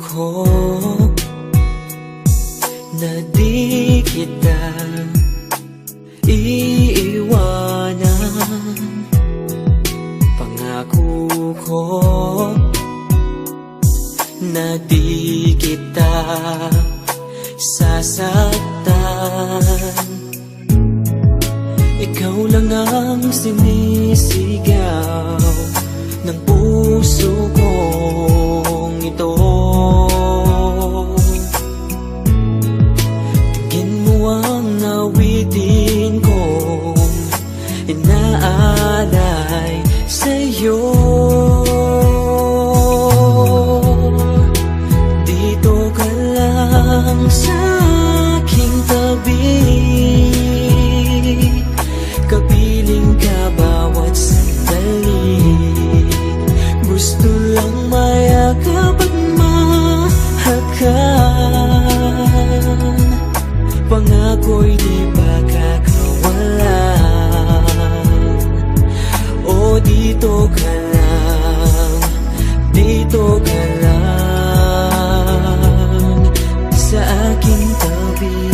ko na di kita iiwanan. Pangako ko na di kita sasaktan. Ikaw lang ang sinisigaw. ako'y di makakawalan O dito ka lang, dito ka lang. Sa aking tabi.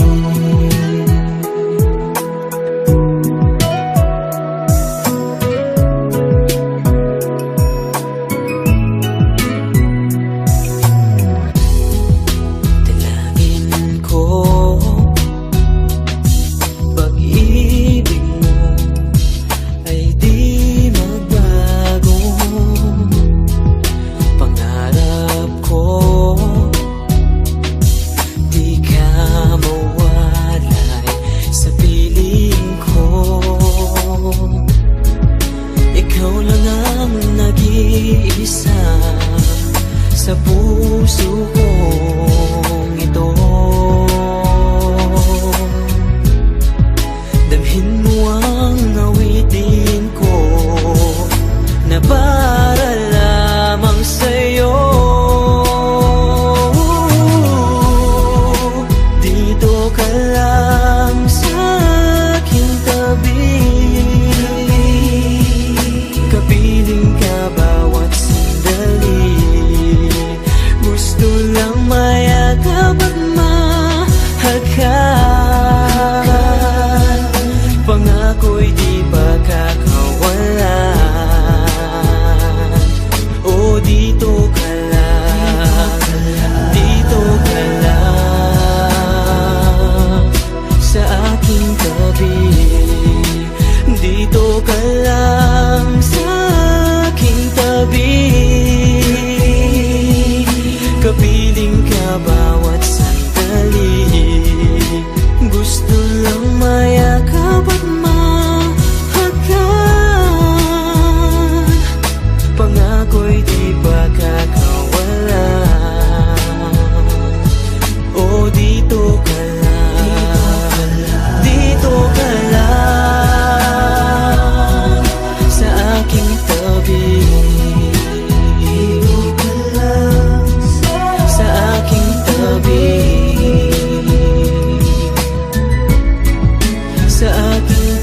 sa akin